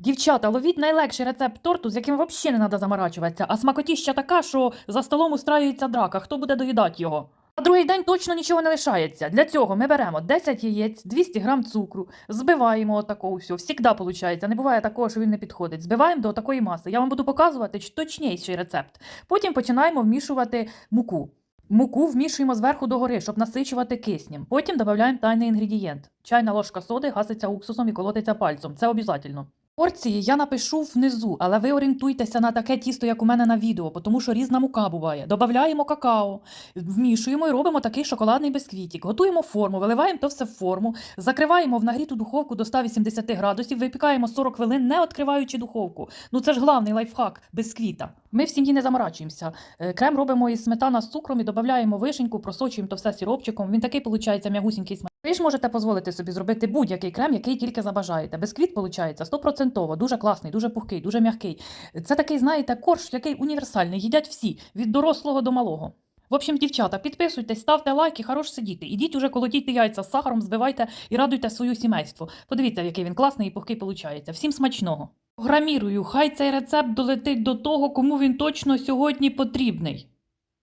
Дівчата, ловіть найлегший рецепт торту, з яким взагалі не треба заморачуватися, а смакотіща така, що за столом устраюється драка, хто буде доїдати його. На другий день точно нічого не лишається. Для цього ми беремо 10 яєць, 200 грам цукру, збиваємо отакого всього. Всігда виходить. Не буває такого, що він не підходить. Збиваємо до такої маси. Я вам буду показувати точніший рецепт. Потім починаємо вмішувати муку. Муку вмішуємо зверху догори, щоб насичувати киснем. Потім додаємо тайний інгредієнт. Чайна ложка соди гаситься уксусом і колотиться пальцем. Це обов'язково. Порції я напишу внизу, але ви орієнтуйтеся на таке тісто, як у мене на відео, тому що різна мука буває. Добавляємо какао, вмішуємо і робимо такий шоколадний бісквітик. Готуємо форму, виливаємо то все в форму, закриваємо в нагріту духовку до 180 градусів, випікаємо 40 хвилин, не відкриваючи духовку. Ну це ж главний лайфхак бісквіта. Ми в сім'ї не заморачуємося. Е, Крем робимо із сметана з цукром і додаємо вишеньку, просочуємо то все сіропчиком. Він такий виходить м'ягусінький смак. Ви ж можете дозволити собі зробити будь-який крем, який тільки забажаєте. Бисквіт виходить 100%, дуже класний, дуже пухкий, дуже м'який. Це такий, знаєте, корж, який універсальний, їдять всі, від дорослого до малого. В общем, дівчата, підписуйтесь, ставте лайки, хорош сидіти. Ідіть уже колотіть яйця з сахаром, збивайте і радуйте своє сімейство. Подивіться, який він класний і пухкий виходить. Всім смачного. Програмірую, хай цей рецепт долетить до того, кому він точно сьогодні потрібний.